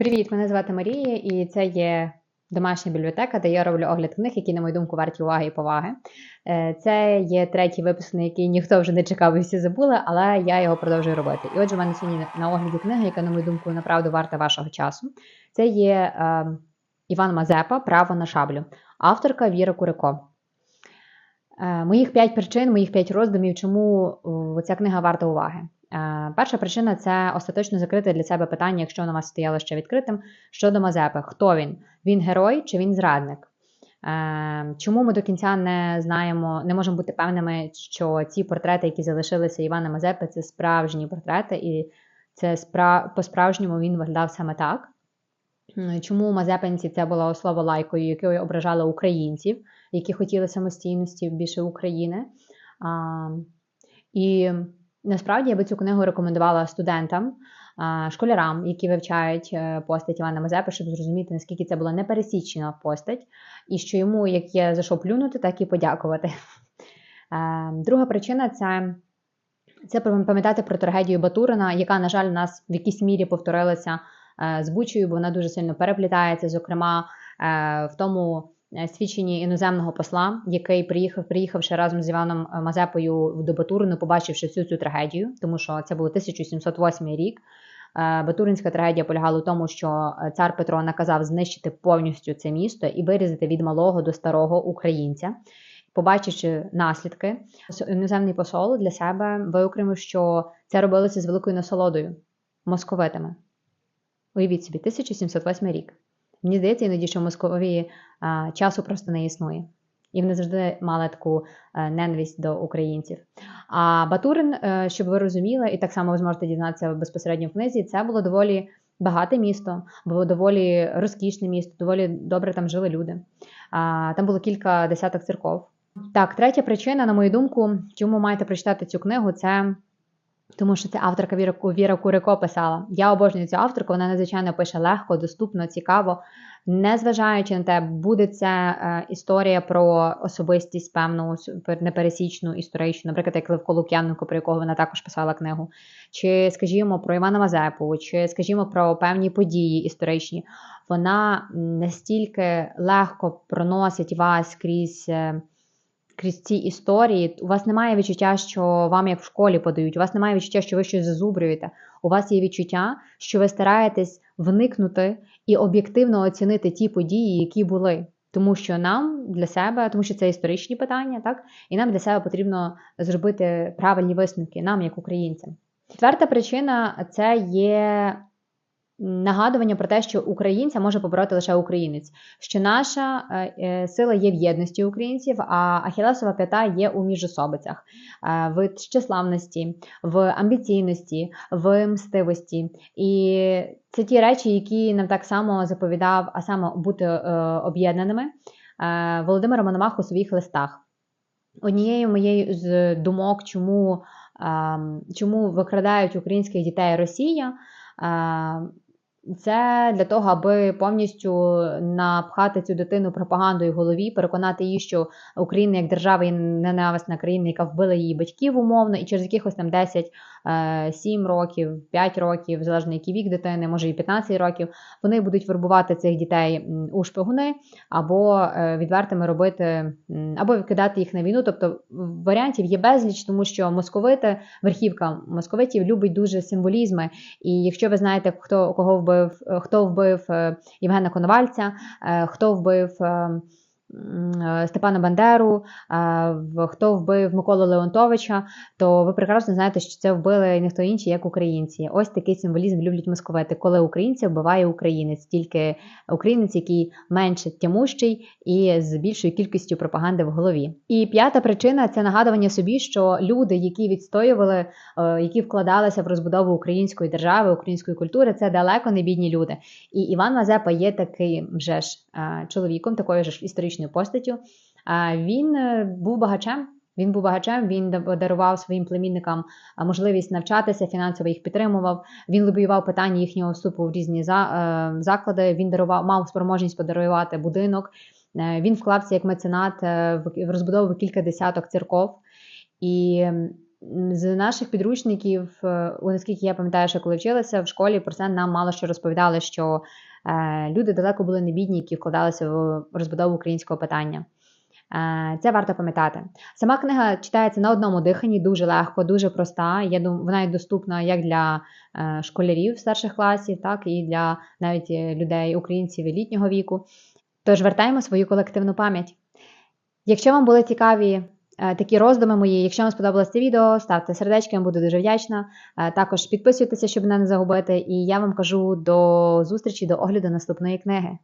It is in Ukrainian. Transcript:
Привіт, мене звати Марія, і це є домашня бібліотека, де я роблю огляд книг, які, на мою думку, варті уваги і поваги. Е, Це є третій випуск, на який ніхто вже не чекав і всі забули, але я його продовжую робити. І отже, в мене сьогодні на огляді книга, яка, на мою думку, направду варта вашого часу. Це є е, Іван Мазепа Право на шаблю, авторка Віра Курико. Е, Моїх п'ять причин, моїх п'ять роздумів, чому ця книга варта уваги. Е, Перша причина це остаточно закрити для себе питання, якщо воно у вас стояло ще відкритим, щодо Мазепи. Хто він? Він герой чи він зрадник? Е, Чому ми до кінця не знаємо, не можемо бути певними, що ці портрети, які залишилися Івана Мазепи, це справжні портрети, і це спра... по-справжньому він виглядав саме так. Чому Мазепинці це було слово лайкою, якою ображали українців, які хотіли самостійності більше України. І насправді я би цю книгу рекомендувала студентам, школярам, які вивчають е, постать Івана Мазепи, щоб зрозуміти, наскільки це була непересічна постать, і що йому як є за що плюнути, так і подякувати. Е, Друга причина це. Це пам'ятати про трагедію Батурина, яка, на жаль, у нас в якійсь мірі повторилася е, з Бучею, бо вона дуже сильно переплітається, зокрема в тому свідченні іноземного посла, який приїхав, приїхавши разом з Іваном е, Мазепою до Батурину, побачивши всю цю трагедію, тому що це був 1708 рік. Е, Батуринська трагедія полягала в тому, що е, цар Петро наказав знищити повністю це місто і вирізати від малого до старого українця. Побачивши наслідки, іноземний посол для себе виокремив, що це робилося з великою насолодою московитами. Уявіть собі, 1708 рік. Мені здається, іноді, що в Московії а, часу просто не існує. І вони завжди мали таку е, ненависть до українців. А Батурин, е, щоб ви розуміли, і так само ви зможете дізнатися безпосередньо в книзі, це було доволі багате місто, було доволі розкішне місто, доволі добре там жили люди. Там було кілька десяток церков. Так, третя причина, на мою думку, чому маєте прочитати цю книгу, це тому що це авторка Віра, Віра Курико писала. Я обожнюю цю авторку, вона надзвичайно пише легко, доступно, цікаво. Незважаючи на те, буде це е, історія про особистість певну непересічну, історичну, наприклад, як Левко Лук'яненко, про якого вона також писала книгу, чи, скажімо, про Івана Мазепу, чи, скажімо, про певні події історичні. Вона настільки легко проносить вас крізь. Крізь ці історії, у вас немає відчуття, що вам як в школі подають, у вас немає відчуття, що ви щось зазубрюєте. У вас є відчуття, що ви стараєтесь вникнути і об'єктивно оцінити ті події, які були. Тому що нам для себе, тому що це історичні питання, так і нам для себе потрібно зробити правильні висновки, нам як українцям. Четверта причина це є нагадування про те, що українця може побороти лише українець, що наша е, е, сила є в єдності українців, а Ахілесова п'ята є у міжособицях, е, в тщеславності, в амбіційності, в мстивості. І це ті речі, які нам так само заповідав, а саме бути об'єднаними Володимир Мономах у своїх листах. Однією моєю з думок, чому, е, чому викрадають українських дітей Росія. Е, це для того, аби повністю напхати цю дитину пропагандою в голові, переконати її, що Україна як держава є ненависна країна, яка вбила її батьків умовно, і через якихось там 10, 7 років, 5 років, залежно який вік дитини, може і 15 років, вони будуть вербувати цих дітей у шпигуни або е, відвертими робити, або викидати їх на війну. Тобто варіантів є безліч, тому що московити, верхівка московитів любить дуже символізми. І якщо ви знаєте, хто кого вбив, хто вбив е, Євгена Коновальця, е, хто вбив. Степана Бандеру, хто вбив Миколу Леонтовича, то ви прекрасно знаєте, що це вбили ніхто інший, як українці. Ось такий символізм люблять московити, коли українця вбиває українець, тільки українець, який менше тямущий і з більшою кількістю пропаганди в голові. І п'ята причина це нагадування собі, що люди, які відстоювали, які вкладалися в розбудову української держави, української культури, це далеко не бідні люди. І Іван Мазепа є таким же ж чоловіком, такою ж історичною постаттю. Він е, був багачем. Він був багачем, він дарував своїм племінникам можливість навчатися, фінансово їх підтримував. Він лобіював питання їхнього вступу в різні е, заклади. Він дарував, мав спроможність подарувати будинок. Е, він вклався як меценат в розбудову кілька десяток церков. І з наших підручників, е, наскільки я пам'ятаю, що коли вчилася в школі, про це нам мало що розповідали, що е, люди далеко були не бідні, які вкладалися в розбудову українського питання. Е, Це варто пам'ятати. Сама книга читається на одному диханні, дуже легко, дуже проста. Я думаю, вона є доступна як для е, школярів старших класів, так і для навіть е, людей, українців літнього віку. Тож вертаємо свою колективну пам'ять. Якщо вам були цікаві е, такі роздуми мої, якщо вам сподобалось це відео, ставте сердечки, я буду дуже вдячна. Е, Також підписуйтеся, щоб мене не загубити. І я вам кажу до зустрічі, до огляду наступної книги.